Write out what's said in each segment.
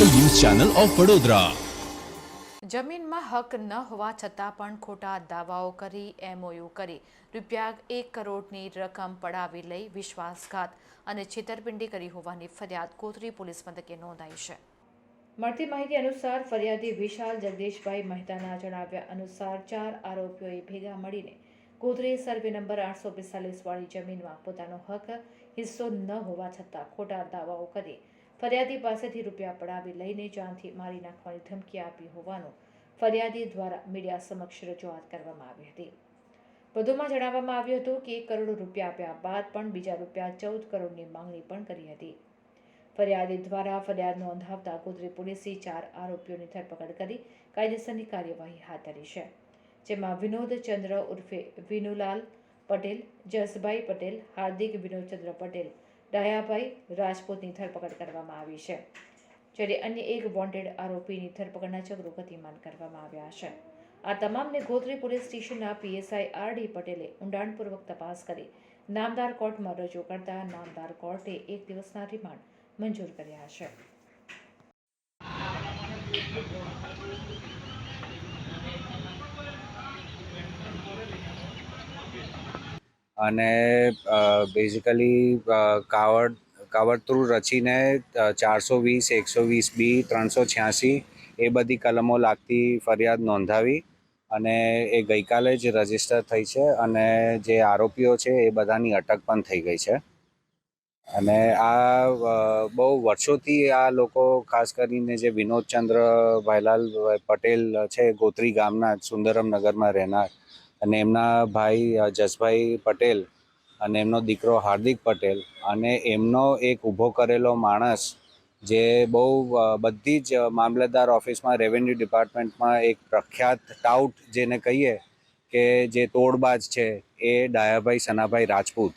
Channel of Vadodara. જમીનમાં હક ન હોવા છતાં પણ ખોટા દાવાઓ કરી એમઓયુ કરી. રૂપિયા એક કરોડની રકમ પડાવી લઈ વિશ્વાસઘાત અને છેતરપિંડી કરી હોવાની ફરિયાદ કોતરી પોલીસ મથકે નોંધાઈ છે. મળતી માહિતી અનુસાર ફરિયાદી વિશાલ જગદીશભાઈ મહેતાના જણાવ્યા અનુસાર ચાર આરોપીઓએ ભેગા મળીને કોતરી સર્વે નંબર આઠસો પિસ્તાલીસ વાળી જમીનમાં પોતાનો હક હિસ્સો ન હોવા છતાં ખોટા દાવાઓ કરી ફરિયાદી પાસેથી રૂપિયા પડાવી લઈને જાનથી મારી નાખવાની ધમકી આપી હોવાનું ફરિયાદી દ્વારા મીડિયા સમક્ષ રજૂઆત કરવામાં આવી હતી. વધુમાં જણાવવામાં આવ્યું હતું કે એક કરોડ રૂપિયા આપ્યા બાદ પણ બીજા રૂપિયા ચૌદ કરોડની માંગણી પણ કરી હતી. ફરિયાદી દ્વારા ફરિયાદ નોંધાવતા ગોધરી પોલીસે ચાર આરોપીઓની ધરપકડ કરી કાયદેસરની કાર્યવાહી હાથ ધરી છે. જેમાં વિનોદ ચંદ્ર ઉર્ફે વિનુલાલ પટેલ, જસભાઈ પટેલ, હાર્દિક વિનોદચંદ્ર પટેલ ડાયાભાઈ રાજપૂતની ધરપકડ કરવામાં આવી છે, જ્યારે અન્ય એક વોન્ટેડ આરોપીની ધરપકડના ચક્રો ગતિમાન કરવામાં આવ્યા છે. આ તમામને ગોત્રી પોલીસ સ્ટેશનના પીએસઆઈ આર ડી પટેલે ઊંડાણપૂર્વક તપાસ કરી નામદાર કોર્ટમાં રજૂ કરતા નામદાર કોર્ટે એક દિવસના રિમાન્ડ મંજૂર કર્યા છે. અને બેઝિકલી કાવડ કાવતરું રચીને ચારસો વીસ, એકસો વીસ બી, ત્રણસો છ્યાસી એ બધી કલમો લાગતી ફરિયાદ નોંધાવી અને એ ગઈકાલે જ રજિસ્ટર થઈ છે અને જે આરોપીઓ છે એ બધાની અટક પણ થઈ ગઈ છે. અને આ બહુ વર્ષોથી આ લોકો ખાસ કરીને જે વિનોદચંદ્ર, ભાઈલાલ પટેલ છે ગોત્રી ગામના સુંદરમ નગરમાં રહેનાર અને એમના ભાઈ જસભાઈ પટેલ અને એમનો દીકરો હાર્દિક પટેલ અને એમનો એક ઊભો કરેલો માણસ જે બહુ બધી જ મામલતદાર ઓફિસમાં, રેવન્યુ ડિપાર્ટમેન્ટમાં એક પ્રખ્યાત ટાઉટ જેને કહીએ કે જે તોડબાજ છે એ ડાયાભાઈ સનાભાઈ રાજપૂત,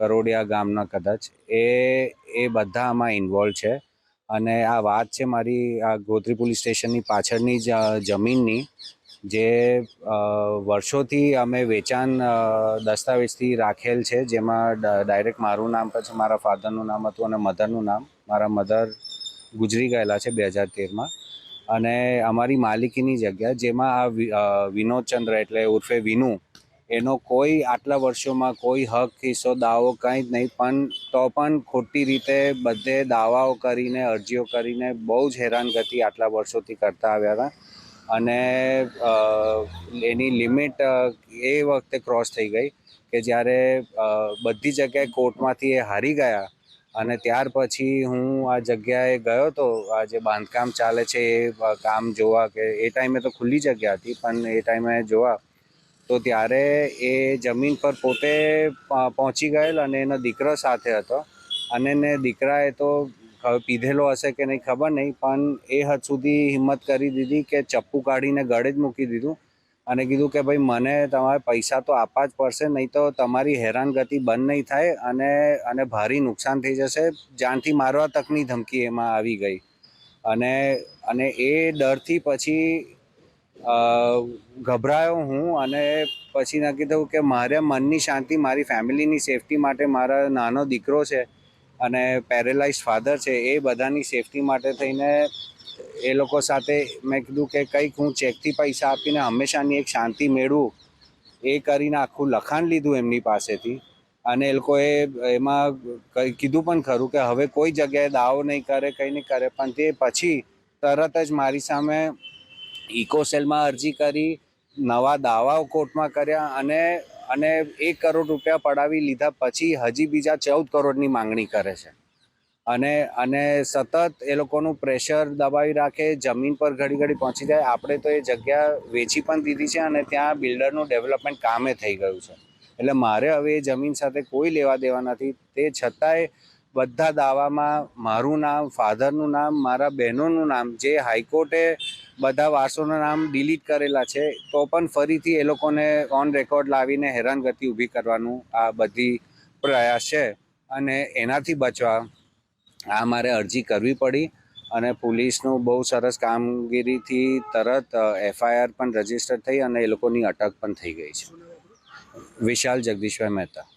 કરોડિયા ગામના કદાચ. એ એ બધા આમાં ઇન્વોલ્વ છે અને આ વાત છે મારી આ ગોત્રી પોલીસ સ્ટેશનની પાછળની જ જમીનની. જે વર્ષોથી અમે વેચાણ દસ્તાવેજથી રાખેલ છે, જેમાં ડાયરેક્ટ મારું નામ, પછી મારા ફાધરનું નામ હતું અને મધરનું નામ. મારા મધર ગુજરી ગયેલા છે બે હજાર તેરમાં. અને અમારી માલિકીની જગ્યા, જેમાં આ વિનોદચંદ્ર એટલે ઉર્ફે વિનુ, એનો કોઈ આટલા વર્ષોમાં કોઈ હક હિસ્સો દાવો કંઈ જ નહીં, પણ તો પણ ખોટી રીતે બધે દાવાઓ કરીને, અરજીઓ કરીને બહુ જ હેરાનગતિ આટલા વર્ષોથી કરતા આવ્યા હતા. અને એની લિમિટ એ વખતે ક્રોસ થઈ ગઈ કે જ્યારે બધી જગ્યાએ કોર્ટમાંથી એ હારી ગયા અને ત્યાર પછી હું આ જગ્યાએ ગયો તો આ જે બાંધકામ ચાલે છે એ કામ જોવા કે એ ટાઈમે તો ખુલ્લી જગ્યા હતી પણ એ ટાઈમે જોવા તો ત્યારે એ જમીન પર પોતે પહોંચી ગયેલ અને એનો દીકરો સાથે હતો અને ને દીકરાએ તો ખ- પીધેલો હશે કે નહીં ખબર નહીં, પણ એ હદ સુધી હિંમત કરી દીધી કે ચપ્પુ કાઢીને ગળે જ મૂકી દીધું અને કીધું કે ભાઈ, મને તમારે પૈસા તો આપવા જ પડશે, નહીં તો તમારી હેરાનગતિ બંધ નહીં થાય અને અને ભારી નુકસાન થઈ જશે. જાનથી મારવા તકની ધમકી એમાં આવી ગઈ. અને અને એ ડરથી પછી ગભરાયો હું અને પછી નક્કી થયું કે મારે મનની શાંતિ, મારી ફેમિલીની સેફટી માટે મારા નાનો દીકરો છે અને પેરેલાઇઝ ફાધર છે, એ બધાની સેફટી માટે થઈને એ લોકો સાથે મેં કીધું કે કંઈક હું ચેકથી પૈસા આપીને હંમેશાની એક શાંતિ મેળવું, એ કરીને આખું લખાણ લીધું એમની પાસેથી. અને એ લોકોએ એમાં કીધું પણ ખરું કે હવે કોઈ જગ્યાએ દાવો નહીં કરે, કંઈ નહીં કરે, પણ તે પછી તરત જ મારી સામે ઇકોસેલમાં અરજી કરી, નવા દાવાઓ કોર્ટમાં કર્યા અને અને એક કરોડ રૂપિયા પડાવી લીધા પછી હજી બીજા ચૌદ કરોડની માંગણી કરે છે. અને અને સતત એ લોકોનું પ્રેશર દબાવી રાખે, જમીન પર ઘડી ઘડી પહોંચી જાય. આપણે તો એ જગ્યા વેચી પણ દીધી છે અને ત્યાં બિલ્ડરનું ડેવલપમેન્ટ કામે થઈ ગયું છે. એટલે મારે હવે એ જમીન સાથે કોઈ લેવા દેવા નથી. તે છતાંય બધા દાવામાં મારું નામ, ફાધરનું નામ, મારા બહેનોનું નામ જે હાઈકોર્ટે બધા વારસોના નામ ડિલીટ કરેલા છે, તો પણ ફરીથી એ લોકોને ઓન રેકોર્ડ લાવીને હેરાનગતિ ઊભી કરવાનું આ બધી પ્રયાસ છે. અને એનાથી બચવા આ મારે અરજી કરવી પડી અને પોલીસનું બહુ સરસ કામગીરીથી તરત એફઆઈઆર પણ રજિસ્ટર થઈ અને એ લોકોની અટક પણ થઈ ગઈ છે. વિશાલ જગદીશભાઈ મહેતા.